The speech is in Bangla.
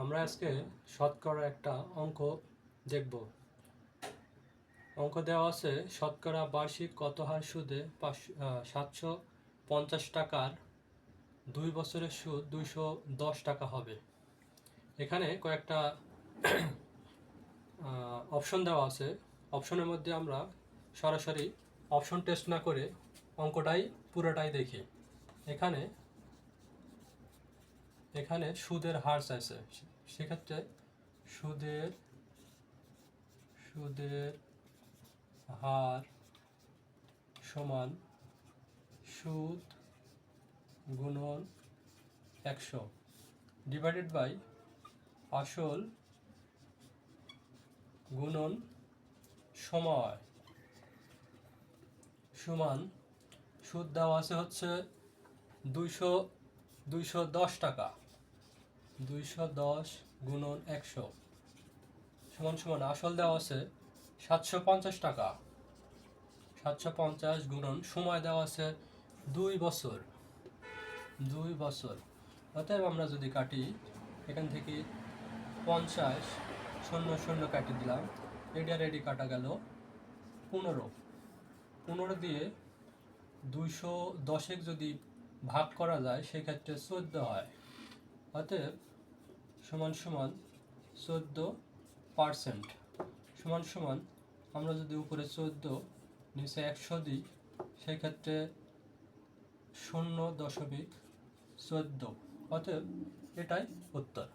আমরা আজকে শতকরা একটা অঙ্ক দেখব। অঙ্ক দেওয়া আছে, শতকরা বার্ষিক কত হার সুদে সাতশো পঞ্চাশ টাকার দুই বছরের সুদ দুইশো দশ টাকা হবে। এখানে কয়েকটা অপশন দেওয়া আছে। অপশনের মধ্যে আমরা সরাসরি অপশন টেস্ট না করে অঙ্কটাই পুরোটাই দেখি। এখানে এখানে সুদের হার চাইছে। সেক্ষেত্রে সুদের সুদের হার সমান সুদ গুণন একশো ডিভাইডেড বাই আসল গুণন সময় সমান সুদ দেওয়া আছে হচ্ছে দুইশো দুইশো দশ টাকা। দুইশো দশ গুণন একশো। সমান সমান আসল দেওয়া আছে সাতশো পঞ্চাশ টাকা। সাতশো পঞ্চাশ গুণন সময় দেওয়া আছে দুই বছর। দুই বছর। অতএব আমরা যদি কাটি, এখান থেকে পঞ্চাশ শূন্য শূন্য কাটি দিলাম আর রেডি কাটা গেল পনেরো। পনেরো দিয়ে দুইশো দশেক যদি ভাগ করা যায়, সেক্ষেত্রে চোদ্দ হয়। অতএব সমান সমান চোদ্দ পার্সেন্ট সমান সমান আমরা যদি উপরে চোদ্দ, নিচে একশো দিই, সেক্ষেত্রে শূন্য দশমিক চোদ্দ। অতএব এটাই উত্তর।